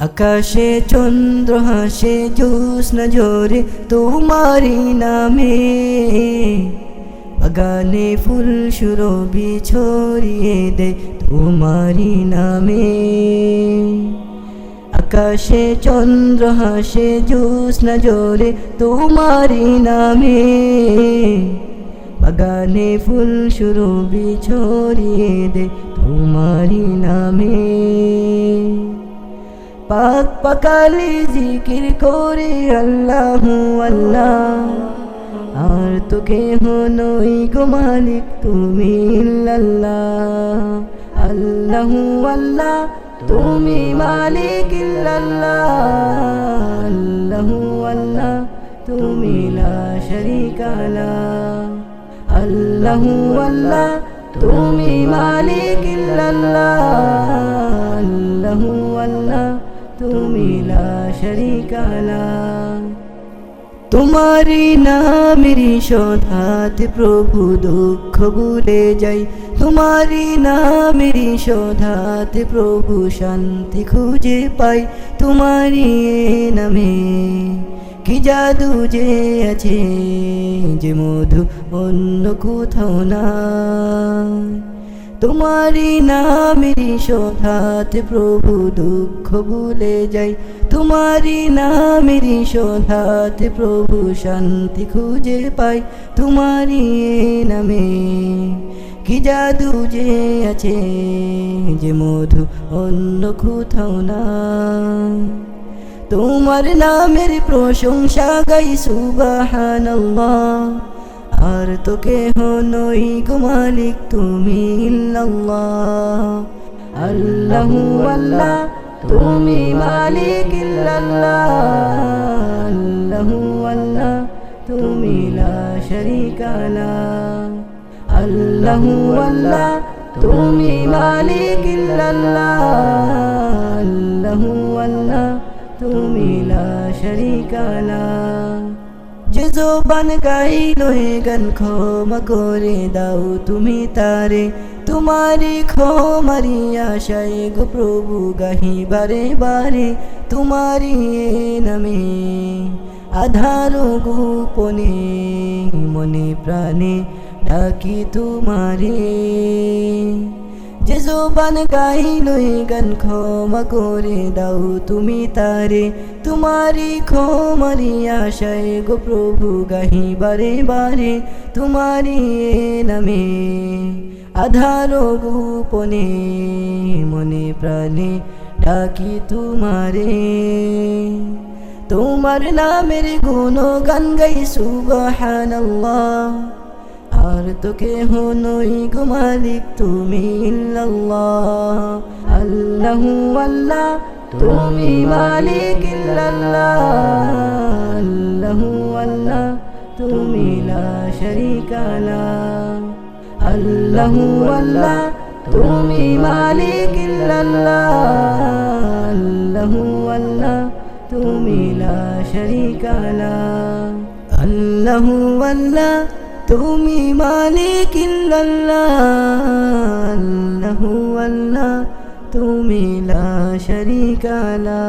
আকাশে চন্দ্র হাসে জোৎস্ন জোরে তোমারি নামে। বাগানে ফুল সুরবি ছড়িয়ে দে তোমারি নামে। আকাশে চন্দ্র হাসে জোৎস্ন জোরে তোমারি নামে। বাগানে ফুল সুরবি ছড়িয়ে দে তোমারি নামে। পাক পাকালে জিকির করে আল্লাহ আল্লাহ। আর তো কেহ নই গো মালিক, তুমি আল্লাহু আল্লাহ, তুমি মালিক আল্লাহু আল্লাহ, তুমি লা শরীকা লা। আল্লাহ তুমি মালিক আল্লাহু শরীকা তোমারি নামেরি শোধাতে প্রভু দুঃখ ভুলে যাই। তোমারি নামেরি শোধাতে প্রভু শান্তি খুঁজে পাই। তোমারি নামে কি জাদু যে আছে, যে মধু অন্য কোথাও না তোমারি নামেরি শোধাতে প্রভু দুঃখ ভুলে যাই। তোমারি নামেরি শোধাতে প্রভু শান্তি খুঁজে পাই। তোমারি নামে কি জাদু যে আছে, যে মধু অন্য কোথাও না তোমার নামের প্রশংসা গাই, সুবাহানাল্লাহ। আর তো কেহ নই গো মালিক, তুমি ইল্লাল্লাহ। আল্লাহু আল্লাহ, তুমি মালিক ইল্লাল্লাহ। আল্লাহু আল্লাহ, তুমি লা শরীকা লা। আল্লাহু আল্লাহ, তুমি মালিক ইল্লাল্লাহ। আল্লাহু আল্লাহ, তুমি লা শরীকা লা। যে জোবান গাইল হে গান ক্ষমা করে দাও তুমি তারে। তোমারি ক্ষমারি আশায় গো প্রভু গাহি বারে। বারে তোমারি নামে আধার গোপনে মনে প্রাণে ডাকি তোমারে। যে জোবান গাইল এ গান ক্ষমা করে দাও তুমি তারে। তোমারি ক্ষমারি আশায় গো প্রভু গাহি বারে বারে। তোমারি নামে আধার গোপনে মনে প্রাণে ডাকি তোমারে। তোমার নামের গুণ গান গাই সুবহানাল্লাহ। আর তো কেহ নই গো মালিক, তুমি ইল্লাল্লাহ। আল্লাহু আল্লাহ, তুমি মালিক ইল্লাল্লাহ। আল্লাহু আল্লাহ, তুমি লা শরীকা লা। আল্লাহু আল্লাহ, তুমি মালিক ইল্লাল্লাহ। আল্লাহু আল্লাহ, তুমি লা শরীকা আল্লাহ তুমি মালিক ইল্লাল্লাহ আল্লাহু আল্লাহ তুমি লা শরীকা লা